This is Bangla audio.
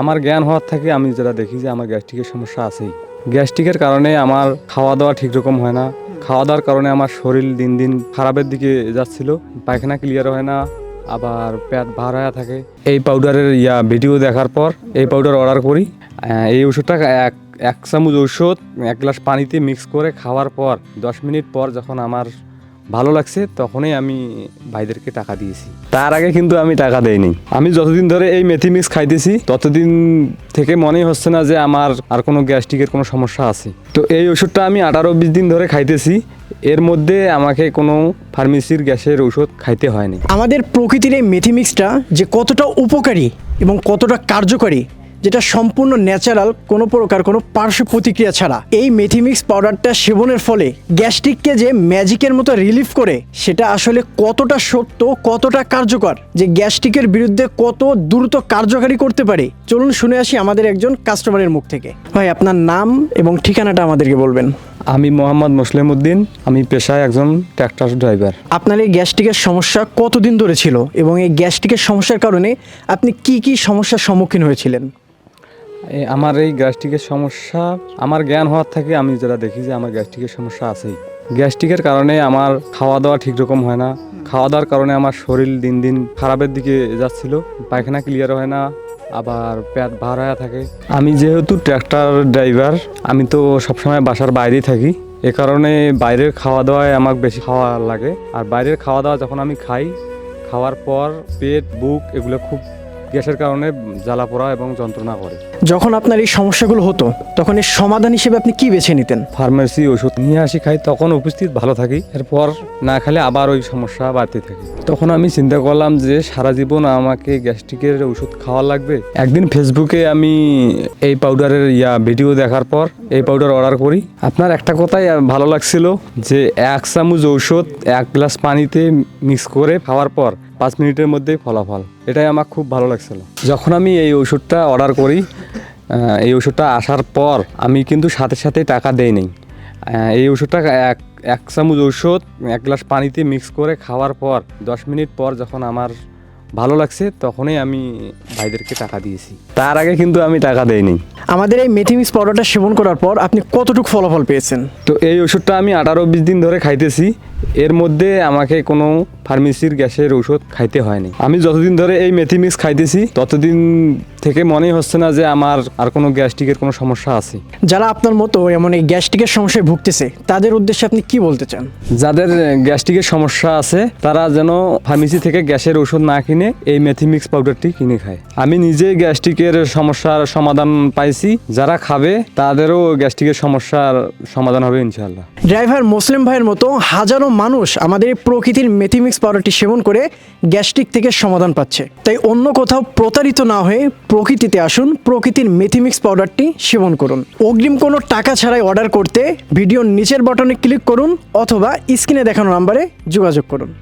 আমার জ্ঞান হওয়ার থেকে আমি যেটা দেখি যে আমার গ্যাস্ট্রিকের সমস্যা আছেই। গ্যাস্ট্রিকের কারণে আমার খাওয়া দাওয়া ঠিক রকম হয় না। খাওয়া দাওয়ার কারণে আমার শরীর দিন দিন খারাপের দিকে যাচ্ছিল, পায়খানা ক্লিয়ার হয় না, আবার পেট ভার হয়ে থাকে। এই পাউডারের ইয়া ভিডিও দেখার পর এই পাউডার অর্ডার করি। এই ওষুধটা এক এক চামচ ঔষধ, এক গ্লাস পানিতে মিক্স করে খাওয়ার পর, দশ মিনিট পর যখন আমার ভালো লাগছে তখনই আমি ভাইদেরকে টাকা দিয়েছি। তার আগে কিন্তু আমি টাকা দেইনি। আমি যতদিন ধরে এই মেথি মিক্স খাইতেছি ততদিন থেকে মনেই হচ্ছে না যে আমার আর কোনো গ্যাস্ট্রিকের কোনো সমস্যা আছে। তো এই ওষুধটা আমি আঠারো বিশ দিন ধরে খাইতেছি এর মধ্যে আমাকে কোনো ফার্মেসির গ্যাসের ওষুধ খাইতে হয়নি। আমাদের প্রকৃতির এই মেথি মিক্সটা যে কতটা উপকারী এবং কতটা কার্যকরী যেটা সম্পূর্ণ ন্যাচারাল কোনো প্রকার কোনো পার্শ্ব প্রতিক্রিয়া ছাড়া। এই মেথিমিক্স পাউডারটা সেবনের ফলে গ্যাস্ট্রিককে যে ম্যাজিকের মতো রিলিফ করে সেটা আসলে কতটা সত্য কতটা কার্যকর যে গ্যাস্ট্রিকের বিরুদ্ধে কত দ্রুত কার্যকারী করতে পারে চলুন শুনে আসি আমাদের একজন কাস্টমারের মুখ থেকে। ভাই আপনার নাম এবং ঠিকানাটা আমাদেরকে বলবেন। আমি মোহাম্মদ মুসলিম উদ্দিন আমি পেশায় একজন ট্র্যাক্টর ড্রাইভার আপনার এই গ্যাস্ট্রিকের সমস্যা কতদিন ধরে ছিল এবং এই গ্যাস্ট্রিকের সমস্যার কারণে আপনি কি কি সমস্যার সম্মুখীন হয়েছিলেন? আমার এই গ্যাস্ট্রিকের সমস্যা, আমার জ্ঞান হওয়ার থেকে আমি যেটা দেখি যে আমার গ্যাস্ট্রিকের সমস্যা আছেই। গ্যাস্ট্রিকের কারণে আমার খাওয়া দাওয়া ঠিক রকম হয় না। খাওয়া দাওয়ার কারণে আমার শরীর দিন দিন খারাপের দিকে যাচ্ছিল, পায়খানা ক্লিয়ার হয় না, আবার পেট ভার হয়ে থাকে। আমি যেহেতু ট্র্যাক্টর ড্রাইভার, আমি তো সবসময় বাসার বাইরেই থাকি। এ কারণে বাইরের খাওয়া দাওয়ায় আমার বেশি খাওয়া লাগে। আর বাইরের খাওয়া দাওয়া যখন আমি খাই, খাওয়ার পর পেট, বুক এগুলো খুব গ্যাসের কারণে জ্বালা পোড়া এবং যন্ত্রণা করে। যখন আপনার এই সমস্যাগুলো হতো তখন এর সমাধান হিসেবে আপনি কি বেছে নিতেন? ফার্মেসি ওষুধ নিয়ে আসি খাই তখন উপস্থিত ভালো থাকি। এরপর না খেলে আবার ওই সমস্যা বাড়তে থাকে। তখন আমি চিন্তা করলাম যে সারা জীবন আমাকে গ্যাস্ট্রিকের ওষুধ খাওয়া লাগবে। একদিন ফেসবুকে আমি এই পাউডারের ইয়া ভিডিও দেখার পর এই পাউডার অর্ডার করি। আপনার একটা কথাই ভালো লাগছিল যে এক চামচ ঔষধ এক গ্লাস পানিতে মিক্স করে খাওয়ার পর পাঁচ মিনিটের মধ্যেই ফলাফল। এটাই আমার খুব ভালো লাগছিল। যখন আমি এই ওষুধটা অর্ডার করি এই ওষুধটা আসার পর আমি কিন্তু সাথে সাথে টাকা দেই নাই। এই ওষুধটা এক এক চামচ ঔষধ এক গ্লাস পানিতে মিক্স করে খাওয়ার পর দশ মিনিট পর যখন আমার ভালো লাগছে তখনই আমি ভাইদেরকে টাকা দিয়েছি। তার আগে কিন্তু আমি টাকা দেইনি আমাদের এই মেথিমিক্স পাউডারটা সেবন করার পর আপনি কতটুকু ফলাফল পেয়েছেন? তো এই ওষুধটা আমি আঠারো বিশ দিন ধরে খাইতেছি। এর মধ্যে আমাকে কোনো ফার্মেসির গ্যাসের ওষুধ খাইতে হয়নি। আমি যতদিন ধরে এই মেথিমিক্স খাইতেছি ততদিন থেকে মনেই হচ্ছে না যে আমার আর কোনো গ্যাস্ট্রিকের কোনো সমস্যা আছে। যারা আপনার মতো এমন এই গ্যাস্ট্রিকের সমস্যায় ভুগতেছে তাদের উদ্দেশ্যে আপনি কি বলতে চান? যাদের গ্যাস্ট্রিকের সমস্যা আছে তারা যেন ফার্মেসি থেকে গ্যাসের ওষুধ না কিনে এই মেথিমিক্স পাউডারটি কিনে খায়। আমি নিজে গ্যাস্ট্রিকের সমস্যার সমাধান পাইছি যারা খাবে তাদেরও গ্যাস্ট্রিকের সমস্যার সমাধান হবে ইনশাল্লাহ ড্রাইভার মুসলিম ভাইয়ের মতো হাজারো মানুষ আমাদের এই প্রকৃতির মেথিমিক্স পাউডারটি সেবন করে গ্যাস্ট্রিক থেকে সমাধান পাচ্ছে। তাই অন্য কোথাও প্রতারিত না হয়ে প্রকৃতিতে আসুন, প্রকৃতির মেথিমিক্স পাউডারটি সেবন করুন। অগ্রিম কোনো টাকা ছাড়াই অর্ডার করতে ভিডিওর নিচের বাটনে ক্লিক করুন অথবা স্ক্রিনে দেখানো নাম্বারে যোগাযোগ করুন।